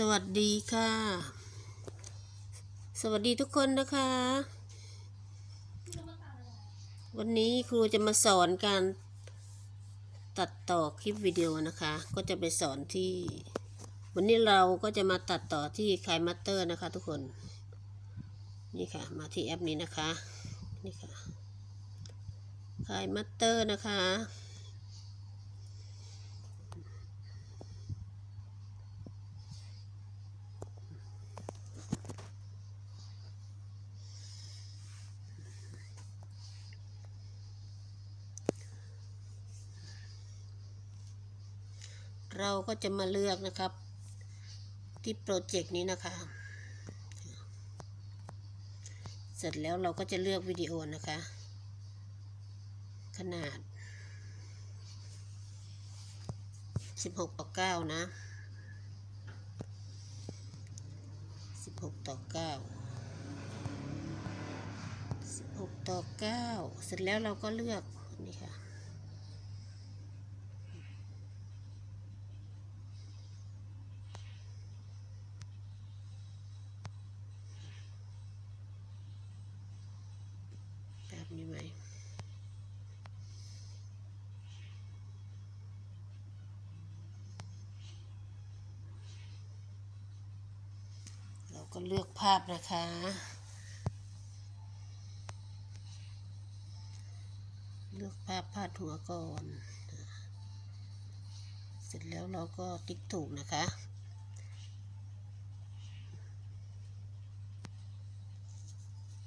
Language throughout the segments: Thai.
สวัสดีค่ะ สวัสดีทุกคนนะคะ วันนี้ครูจะมาสอนการตัดต่อคลิปวิดีโอนะคะ ก็จะไปสอนที่ วันนี้เราก็จะมาตัดต่อที่คายมัตเตอร์นะคะทุกคน นี่ค่ะ มาที่แอปนี้นะคะ นี่ค่ะคายมัตเตอร์นะคะ เราก็จะมาเลือกนะครับ ที่โปรเจกต์นี้นะคะ เสร็จแล้วเราก็จะเลือกวิดีโอนะคะ ขนาด 16 ต่อ 9 นะ 16 ต่อ 9 16 ต่อ 9 เสร็จแล้วเราก็เลือกนี่ค่ะ มีไหมเราก็เลือกภาพนะคะเลือกภาพพาดหัวก่อน เสร็จแล้วเราก็ติ๊กถูกนะคะ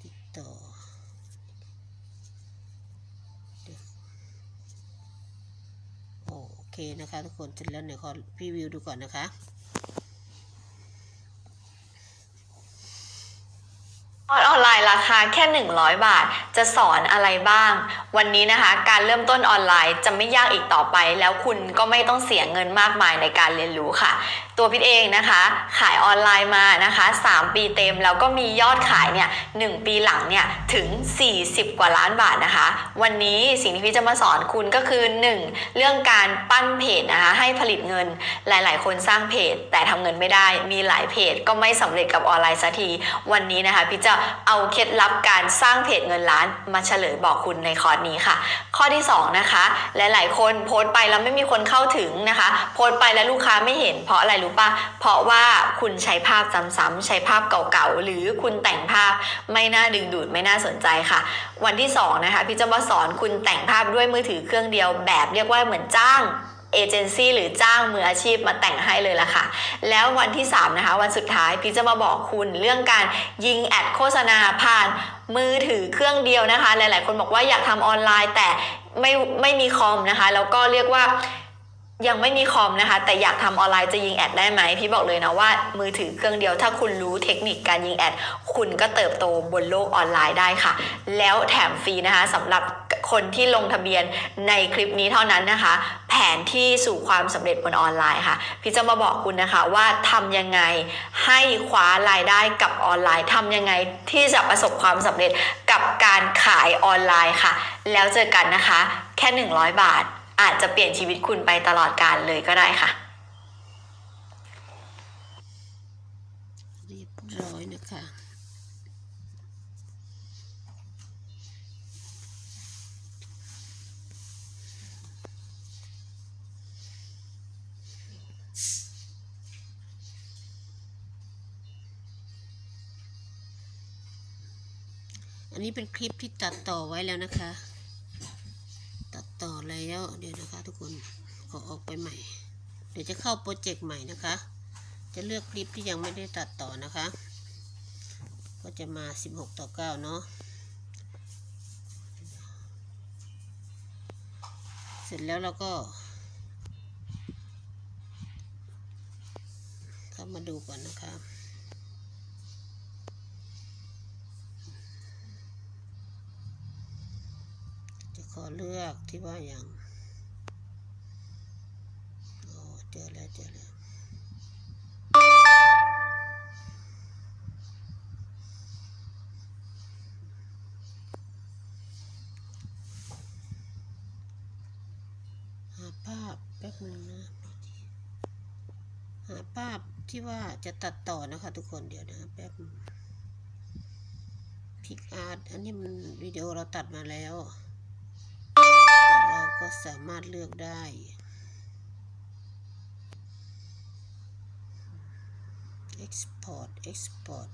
ติดต่อ โอ เคนะคะทุกคนเสร็จแล้วเดี๋ยวขอพรีวิวดูก่อนนะคะอออนไลน์ราคาแค่ 100 บาท จะสอนอะไรบ้าง วันนี้นะคะ การเริ่มต้นออนไลน์จะไม่ยากอีกต่อไป แล้วคุณก็ไม่ต้องเสียเงินมากมายในการเรียนรู้ค่ะ ตัวพิทเองนะคะ ขายออนไลน์มานะคะ 3 ปีเต็มแล้วก็มียอดขายเนี่ยหปีหลังเนี่ยถึง 40 กว่าล้านบาทนะคะ วันนี้สิ่งที่พี่จะมาสอนคุณก็คือ 1. เรื่องการปั้นเพจนะคะให้ผลิตเงินหลาย ๆ คนสร้างเพจ แต่ทำเงินไม่ได้มีหลายเพจก็ไม่สำเร็จกับออนไลน์สักทีวันนี้นะคะพี่จะเอาเคล็ดลับการสร้างเพจเงินล้านมาเฉลยบอกคุณในคอร์สนี้ค่ะ ข้อที่ 2 นะคะ หลาย ๆ คนโพสต์ไปแล้วไม่มีคนเข้าถึงนะคะ โพสต์ไปแล้วลูกค้าไม่เห็นเพราะอะไรรู้ปะเพราะว่าคุณใช้ภาพซ้ำๆใช้ภาพเก่าๆ หรือคุณแต่งภาพไม่น่าดึงดูดไม่น่าสนใจค่ะ วันที่สองนะคะพี่จะมาสอนคุณแต่งภาพด้วยมือถือเครื่องเดียวแบบเรียกว่าเหมือนจ้างเอเจนซี่หรือจ้างมืออาชีพมาแต่งให้เลยล่ะค่ะ แล้ววันที่ 3 นะคะ วันสุดท้ายพี่จะมาบอกคุณเรื่องการยิงแอดโฆษณาผ่านมือถือเครื่องเดียวนะคะ หลายๆ คนบอกว่าอยากทำออนไลน์แต่ไม่ไม่มีคอมนะคะ แล้วก็เรียกว่า ยังไม่มีคอมนะคะ แต่อยากทำออนไลน์จะยิงแอดได้ไหมพี่บอกเลยนะว่ามือถือเครื่องเดียว ถ้าคุณรู้เทคนิคการยิงแอด คุณก็เติบโตบนโลกออนไลน์ได้ค่ะ แล้วแถมฟรีนะคะสำหรับคนที่ลงทะเบียนในคลิปนี้เท่านั้นนะคะ แผนที่สู่ความสำเร็จบนออนไลน์ค่ะ พี่จะมาบอกคุณนะคะว่าทำยังไงให้คว้ารายได้กับออนไลน์ทำยังไงที่จะประสบความสำเร็จกับการขายออนไลน์ค่ะ แล้วเจอกันนะคะ แค่ 100 บาท อาจจะเปลี่ยนชีวิตคุณไปตลอดกาลเลยก็ได้ค่ะ เรียบร้อยนะคะอันนี้เป็นคลิปที่ตัดต่อไว้แล้วนะคะ ต่อแล้วเดี๋ยวนะคะทุกคนขอออกไปใหม่ เดี๋ยวจะเข้าโปรเจกต์ใหม่นะคะ จะเลือกคลิปที่ยังไม่ได้ตัดต่อนะคะ ก็จะมา 16 ต่อ 9 เนาะเสร็จแล้วเราก็ เข้ามาดูก่อนนะคะ เลือกที่ว่าอย่างโอ้เจอแล้วเจอแล้วหาภาพแป๊บนึงนะหาภาพที่ว่าจะตัดต่อนะคะทุกคนเดี๋ยวนะแป๊บพิกอาร์ตอันนี้มันวิดีโอเราตัดมาแล้ว เราก็สามารถเลือกได้ export export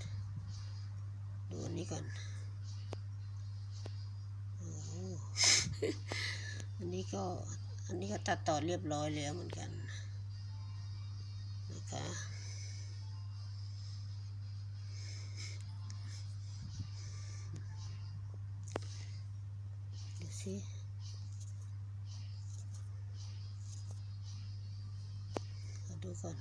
ดูอันนี้ก่อนอันนี้ก็ อันนี้ก็ตัดต่อเรียบร้อยแล้วเหมือนกันนะคะดูสิ ก่อน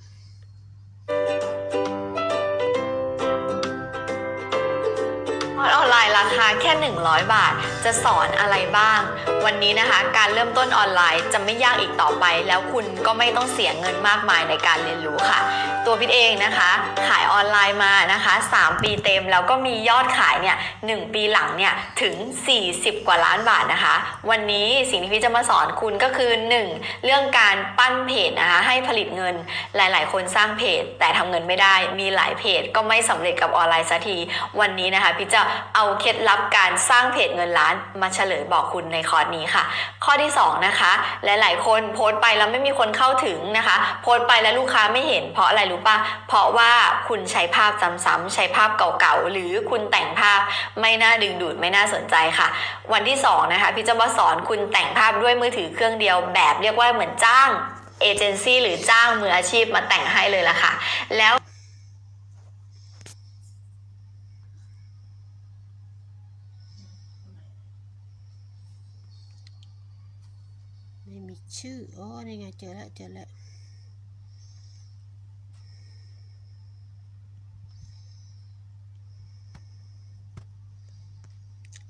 ร์สออนไลน์ราคาแค่ 100 บาท จะสอนอะไรบ้าง วันนี้นะคะ การเริ่มต้นออนไลน์จะไม่ยากอีกต่อไป แล้วคุณก็ไม่ต้องเสียเงินมากมายในการเรียนรู้ค่ะ ตัวพิทเองนะคะ ขายออนไลน์มานะคะ 3 ปีเต็มแล้วก็มียอดขายเนี่ยหปีหลังเนี่ยถึง 40 กว่าล้านบาทนะคะ วันนี้สิ่งที่พี่จะมาสอนคุณก็คือ 1. เรื่องการปั้นเพจนะคะให้ผลิตเงินหลาย ๆ คนสร้างเพจ แต่ทำเงินไม่ได้มีหลายเพจก็ไม่สำเร็จกับออนไลน์สักทีวันนี้นะคะพี่จะเอาเคล็ดลับการสร้างเพจเงินล้านมาเฉลยบอกคุณในคอร์สนี้ค่ะ ข้อที่ 2 นะคะ หลายๆ คนโพสต์ไปแล้วไม่มีคนเข้าถึงนะคะ โพสต์ไปแล้วลูกค้าไม่เห็น เพราะอะไรรู้ปะเพราะว่าคุณใช้ภาพซ้ำๆใช้ภาพเก่าๆ หรือคุณแต่งภาพไม่น่าดึงดูดไม่น่าสนใจค่ะ วันที่ 2 นะคะพี่จะมาสอนคุณแต่งภาพด้วยมือถือเครื่องเดียว แบบเรียกว่าเหมือนจ้างเอเจนซี่หรือจ้างมืออาชีพมาแต่งให้เลยล่ะค่ะ แล้ว ไม่มี ชื่ออ๋อนี่ไงเจอแล้วเจอแล้ว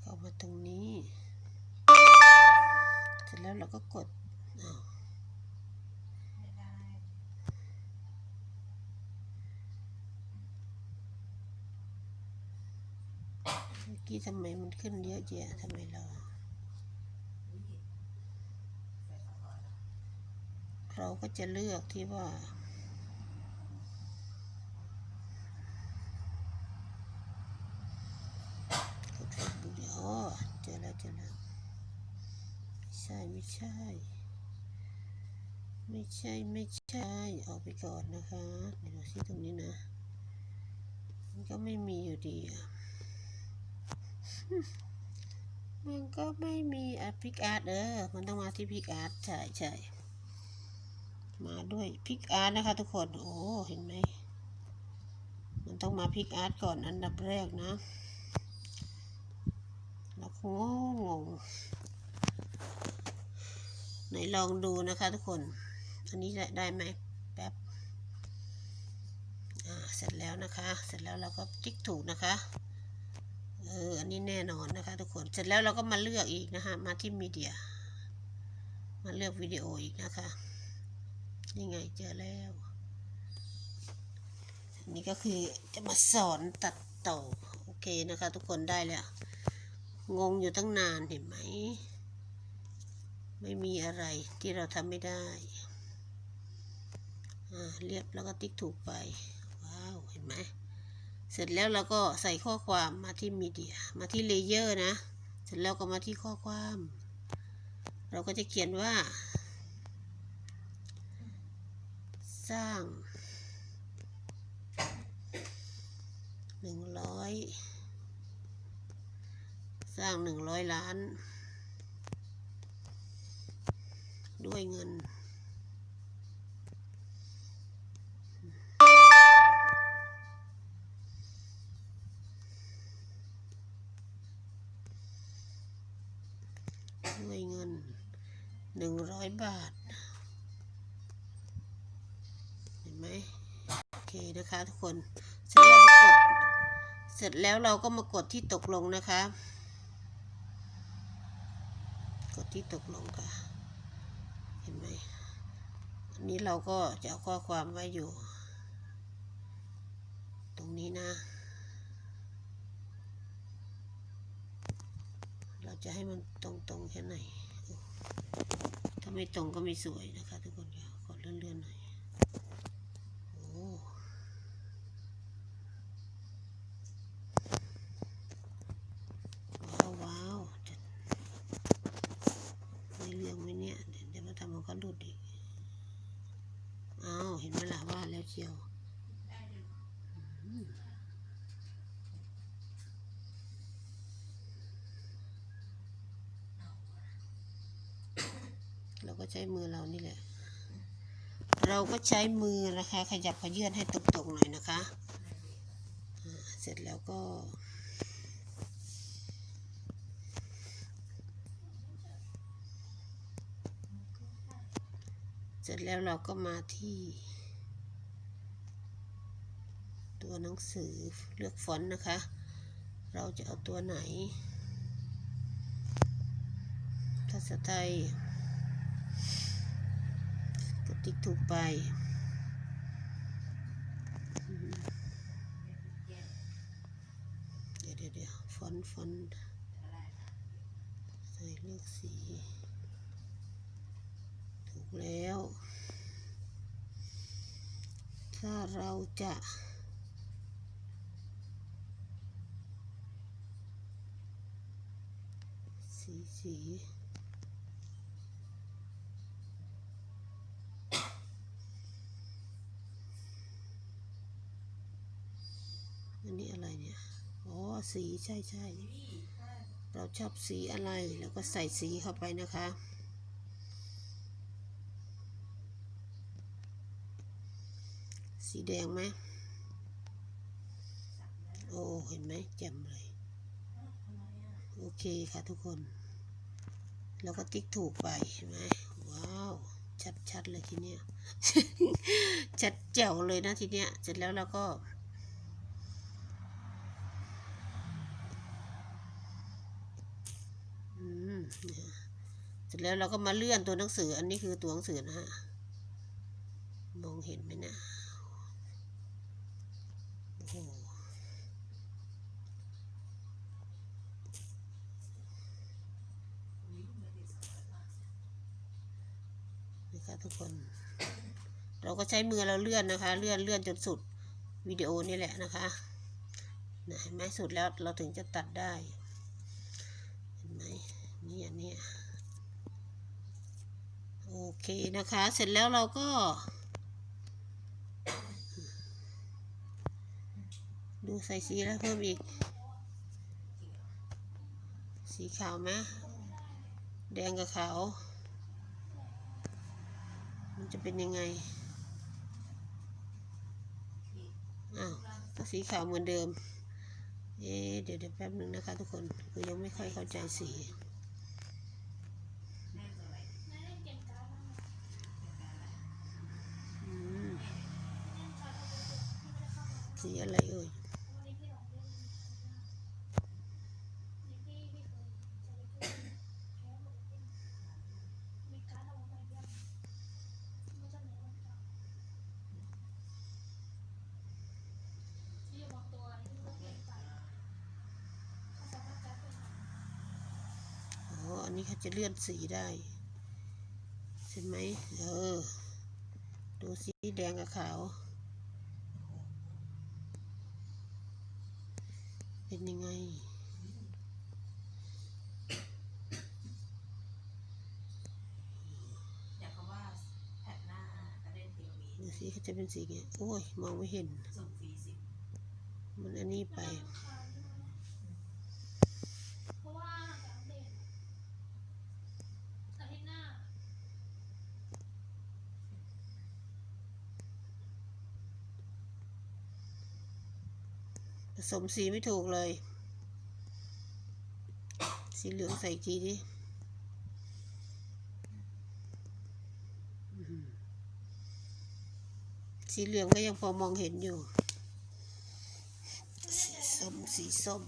เข้ามาตรงนี้ เสร็จแล้วเราก็กดอ้าวเมื่อกี้ทำไมมันขึ้นเยอะแยะทำไมเรา เราก็จะเลือกที่ว่ากดเฟซบุ๊กเนี่ยอ๋อเจอแล้วเจอแล้วไม่ใช่ไม่ใช่ ไม่ใช่ไม่ใช่ออกไปก่อนนะคะเดี๋ยวดูซิตรงนี้นะ มันก็ไม่มีอยู่ดีอะมันก็ไม่มีอะพิกอาร์ตเออ มันต้องมาที่พิกอาร์ตใช่ใช่ มาด้วยพิกอาร์ตนะคะทุกคน โอ้ เห็นไหม มันต้องมาพิกอาร์ตก่อนอันดับแรกนะแล้วงงงไหนลองดูนะคะทุกคน อันนี้ได้ได้ไหมแป๊บ อ่า เสร็จแล้วนะคะ เสร็จแล้วเราก็ติ๊กถูกนะคะ เออ อันนี้แน่นอนนะคะทุกคน เสร็จแล้วเราก็มาเลือกอีกนะคะ มาที่มีเดีย มาเลือกวิดีโออีกนะคะ นี่ไงเจอแล้วนนี้ก็คือจะมาสอนตัดต่อโอเคนะคะทุกคนได้แล้ว งงอยู่ตั้งนานเห็นไหม ไม่มีอะไรที่เราทำไม่ได้อ่าเรียบแล้วก็ติ๊กถูกไป ว้าว เห็นไหม เสร็จแล้วเราก็ใส่ข้อความมาที่มีเดีย มาที่เลเยอร์นะ เสร็จแล้วก็มาที่ข้อความ เราก็จะเขียนว่า สร้างหนึ่งร้อยสร้างหนึ่งร้อยล้าน ด้วยเงินด้วยเงินหนึ่งร้อยบาท นะคะทุกคน เสร็จแล้วมากด เสร็จแล้วเราก็มากดที่ตกลงนะคะ กดที่ตกลงค่ะ เห็นไหมอันนี้เราก็จะเอาข้อความไว้อยู่ ตรงนี้นะ เราจะให้มันตรงๆแค่ไหนถ้าไม่ตรงก็ไม่สวยนะคะทุกคนค่ะขอเลื่อนๆหน่อย โอ้ เห็นไหมล่ะว่าแล้วเชียวอืมเราก็ ใช้มือเรานี่แหละ เราก็ใช้มือนะคะ ขยับขยื่นให้ตรงๆหน่อยนะคะ เสร็จแล้วก็เสร็จแล้วเราก็มาที่ ตัวหนังสือเลือกฟอนต์นะคะ เราจะเอาตัวไหนภาษาไทย ติ๊กถูกไป เดี๋ยวเดี๋ยวเฟอนฟอนใส่เลือกสีถูกแล้ว ถ้าเราจะสีสี อันนี้อะไรเนี่ย อ๋อ สีใช่ใช่ เราชอบสีอะไร แล้วก็ใส่สีเข้าไปนะคะ สีแดงไหม โอ้ เห็นไหมแจ่มเลย โอเคค่ะทุกคน แล้วก็ติ๊กถูกไปเห็นไหมว้าว ชัดๆเลยทีเนี้ย ชัดแจ๋วเลยนะทีเนี้ย เสร็จแล้วเราก็ อืม เสร็จแล้วเราก็มาเลื่อนตัวหนังสือ อันนี้คือตัวหนังสือนะฮะ มองเห็นไหมนะโอ้โหนะคะทุกคน เราก็ใช้มือเราเลื่อนนะคะ เลื่อนเลื่อนจนสุดวิดีโอนี่แหละนะคะนะเห็นไหมสุดแล้วเราถึงจะตัดได้ นี่อันนี้โอเคนะคะ เสร็จแล้วเราก็ดูใส่สีแล้วเพิ่มอีก สีขาวไหมแดงกับขาว มันจะเป็นยังไง อ้าวสีขาวเหมือนเดิม เอ๊เดี๋ยวเดี๋ยวแป๊บหนึ่งนะคะทุกคนคือยังไม่ค่อยเข้าใจสี อืม สีอะไรเอ่ยอ๋ออันนี้เขาจะเลื่อนสีได้ ใช่ไหมเออ ดูสีแดงกับขาว เป็นยังไงอยากคำว่าแผ่นหน้ากระเด็นทีวีดูสิเขาจะเป็นสีไงโอ้ย มองไม่เห็นส่งฟรีสิบมันอันนี้ไป เพราะว่าห่างจากอัปเดตอาทิตย์หน้า ผ สมสีไม่ถูกเลย สีเหลืองใส่อีกทีดิสีเหลืองก็ยังพอมองเห็นอยู่ สีส้ม สีส้ม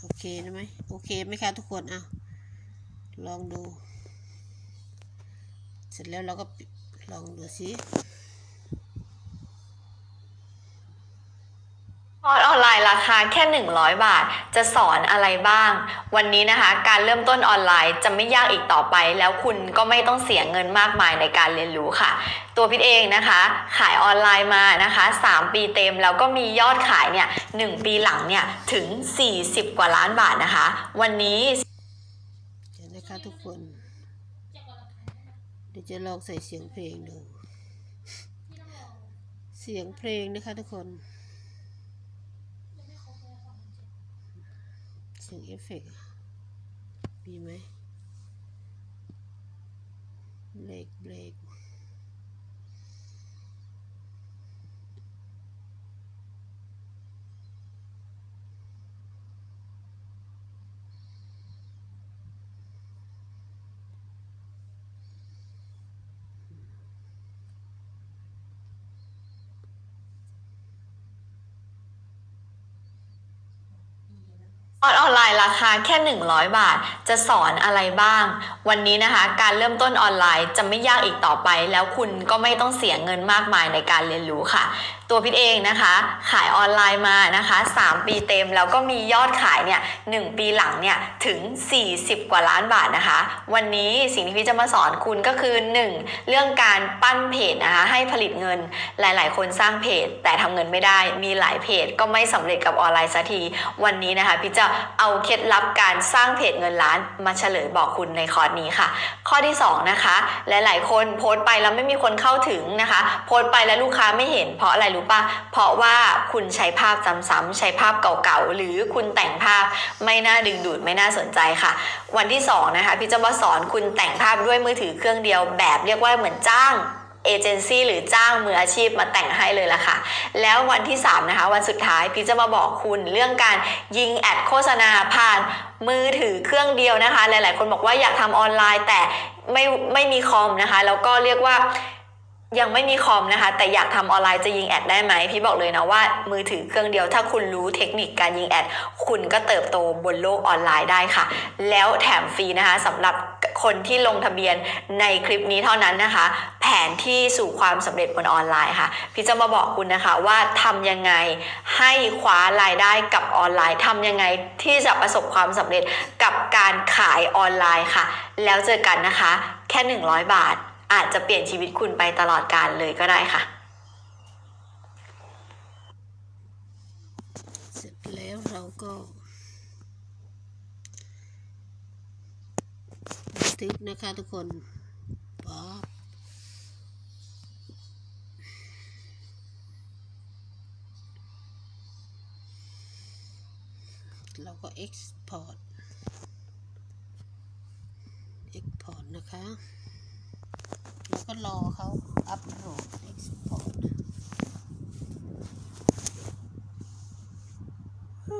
โอเคนะไหมโอเคไหมคะทุกคนอะลองดู เสร็จแล้วเราก็ลองดูสิ คอร์สออนไลน์ราคาแค่ 100 บาท จะสอนอะไรบ้าง วันนี้นะคะ การเริ่มต้นออนไลน์จะไม่ยากอีกต่อไป แล้วคุณก็ไม่ต้องเสียเงินมากมายในการเรียนรู้ค่ะ ตัวพิทเองนะคะ ขายออนไลน์มานะคะ 3 ปีเต็มแล้วก็มียอดขายเนี่ย1ปีหลังเนี่ยถึง 40 กว่าล้านบาทนะคะ วันนี้เดี๋ยวนะคะทุกคน เดี๋ยวจะลองใส่เสียงเพลงดูพี่ต้องเสียงเพลงนะคะทุกคน ยังไม่ครบเลยสองพันเจ็ด เสียงเอฟเฟกต์มีไหมเบรกเบรก คอร์สออนไลน์ราคาแค่ 100 บาท จะสอนอะไรบ้าง วันนี้นะคะ การเริ่มต้นออนไลน์จะไม่ยากอีกต่อไป แล้วคุณก็ไม่ต้องเสียเงินมากมายในการเรียนรู้ค่ะตัวพิทเองนะคะ ขายออนไลน์มานะคะ 3 ปีเต็มแล้วก็มียอดขายเนี่ย1ปีหลังเนี่ยถึง 40 กว่าล้านบาทนะคะ วันนี้สิ่งที่พี่จะมาสอนคุณก็คือ 1. เรื่องการปั้นเพจนะคะให้ผลิตเงินหลาย ๆ คนสร้างเพจ แต่ทำเงินไม่ได้มีหลายเพจ ก็ไม่สำเร็จกับออนไลน์สักทีวันนี้นะคะพี่จะเอาเคล็ดลับการสร้างเพจเงินล้านมาเฉลยบอกคุณในคอร์สนี้ค่ะ ข้อที่ 2 นะคะ หลาย ๆ คนโพสต์ไปแล้วไม่มีคนเข้าถึงนะคะ โพสต์ไปแล้วลูกค้าไม่เห็นเพราะอะไรรู้ปะเพราะว่าคุณใช้ภาพซ้ำๆใช้ภาพเก่าๆ หรือคุณแต่งภาพไม่น่าดึงดูดไม่น่าสนใจค่ะ วันที่2นะคะพี่จะมาสอนคุณแต่งภาพด้วยมือถือเครื่องเดียวแบบเรียกว่าเหมือนจ้างเอเจนซี่หรือจ้างมืออาชีพมาแต่งให้เลยล่ะค่ะ แล้ววันที่ 3 นะคะ วันสุดท้ายพี่จะมาบอกคุณเรื่องการยิงแอดโฆษณาผ่านมือถือเครื่องเดียวนะคะ หลายๆ คนบอกว่าอยากทำออนไลน์แต่ไม่ไม่มีคอมนะคะ แล้วก็เรียกว่า ยังไม่มีคอมนะคะ แต่อยากทำออนไลน์จะยิงแอดได้ไหมพี่บอกเลยนะว่ามือถือเครื่องเดียวถ้าคุณรู้เทคนิคการยิงแอด คุณก็เติบโตบนโลกออนไลน์ได้ค่ะ แล้วแถมฟรีนะคะสำหรับคนที่ลงทะเบียนในคลิปนี้เท่านั้นนะคะ แผนที่สู่ความสำเร็จบนออนไลน์ค่ะ พี่จะมาบอกคุณนะคะว่าทำยังไงให้คว้ารายได้กับออนไลน์ทำยังไงที่จะประสบความสำเร็จกับการขายออนไลน์ค่ะ แล้วเจอกันนะคะ แค่ 100 บาท อาจจะเปลี่ยนชีวิตคุณไปตลอดกาลเลยก็ได้ค่ะเสร็จแล้วเราก็บันทึกนะคะทุกคนป๊อเราก็ export export นะคะ ก็รอเขาอัปโหลด export ว่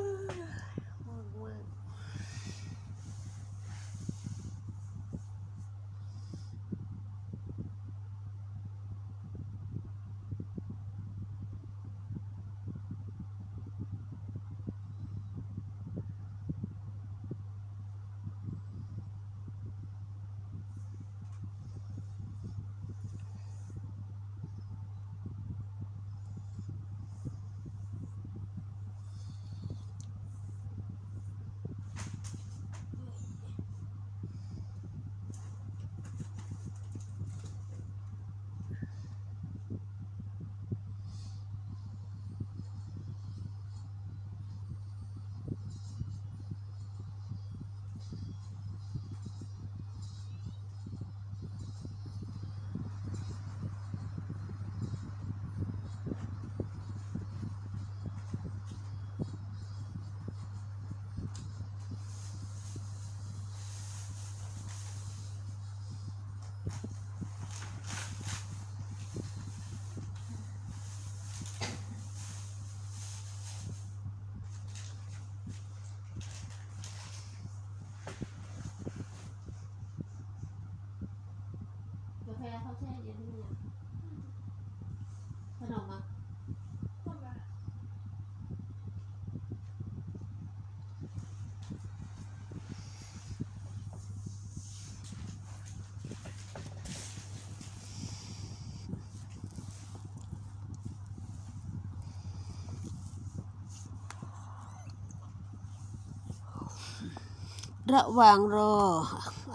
ระหว่างรอ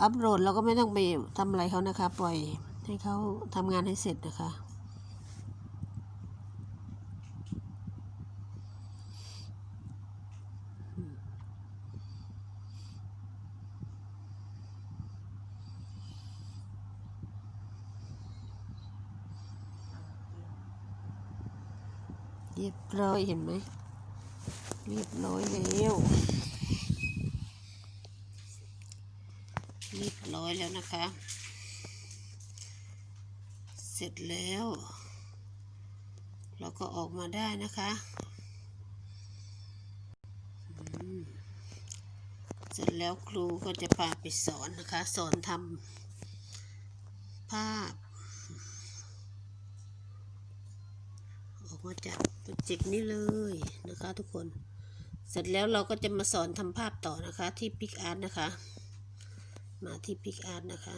อัปโหลดเราก็ไม่ต้องไปทำอะไรเขานะคะ ปล่อยให้เขาทำงานให้เสร็จนะคะ เรียบร้อยเห็นไหมเรียบร้อยแล้ว อยแล้วนะคะ เสร็จแล้ว เราก็ออกมาได้นะคะเสร็จแล้วครูก็จะพาไปสอนนะคะ สอนทำภาพ ออกมาจากโปรเจกต์นี้เลยนะคะทุกคน เสร็จแล้วเราก็จะมาสอนทำภาพต่อนะคะที่พิกอาร์ตนะคะ มาที่พิกอาร์ตนะคะ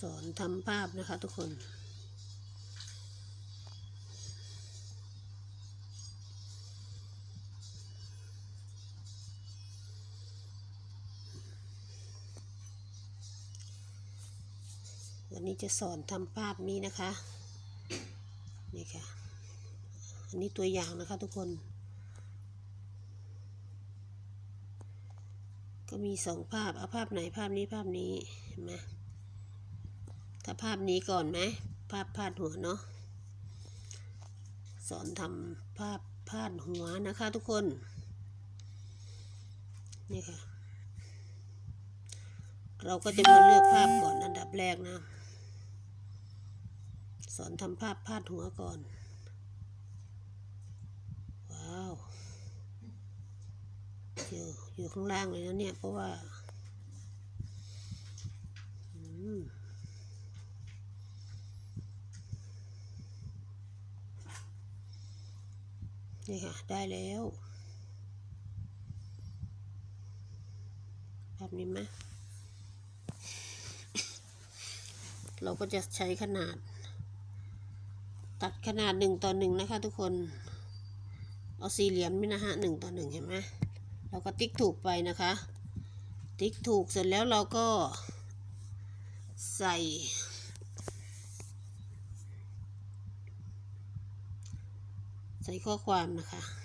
สอนทำภาพนะคะทุกคนวันนี้จะสอนทำภาพนี้นะคะ นี่ค่ะ อันนี้ตัวอย่างนะคะทุกคน ก็มีสองภาพ เอาภาพไหนภาพนี้ภาพนี้เห็นไหมถ้าภาพนี้ก่อนไหมภาพพาดหัวเนาะ สอนทำภาพพาดหัวนะคะทุกคน นี่ค่ะ เราก็จะมาเลือกภาพก่อนอันดับแรกนะ สอนทำภาพพาดหัวก่อน ว้าว อยู่อยู่ข้างล่างเลยนะเนี่ยเพราะว่าอนี่ค่ะ ได้แล้วภาพนี้ไหมเราก็จะใช้ขนาด ตัดขนาดหนึ่งต่อหนึ่งนะคะทุกคน เอาสี่เหลี่ยมนี่นะฮะหนึ่งต่อหนึ่งเห็นไหม เราก็ติ๊กถูกไปนะคะ ติ๊กถูกเสร็จแล้วเราก็ ใส่ ใส่ข้อความนะคะ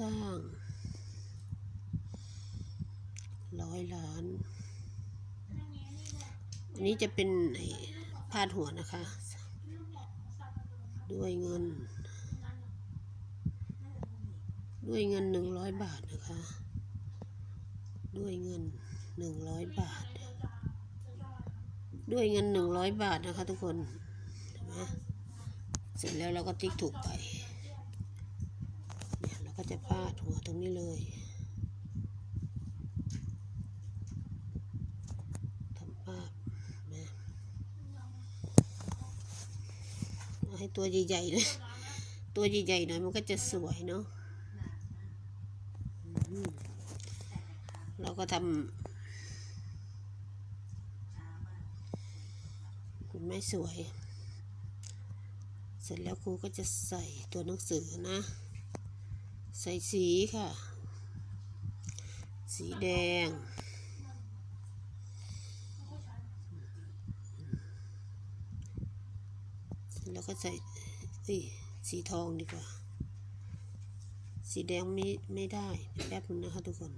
สร้าง ร้อยล้าน อันนี้จะเป็นพาดหัวนะคะ ด้วยเงิน ด้วยเงินหนึ่งร้อยบาทนะคะ ด้วยเงินหนึ่งร้อยบาท ด้วยเงินหนึ่งร้อยบาทนะคะทุกคนเห็นไหมเสร็จแล้วเราก็ติ๊กถูกไป เนี่ยเราก็จะพาดหัวต รงนี้เลยทำภาพนะเอาให้ตัวใหญ่ๆเลยตัวใหญ่ๆหน่อยมันก็จะสวยเนาะอืมเราก็ทำคุณไม่สวย เสร็จแล้วครูก็จะใส่ตัวหนังสือนะ ใส่สีค่ะ สีแดง แล้วก็ใส่สีสีทองดีกว่า สีแดงไม่ไม่ได้แป๊บนึงนะคะทุกคน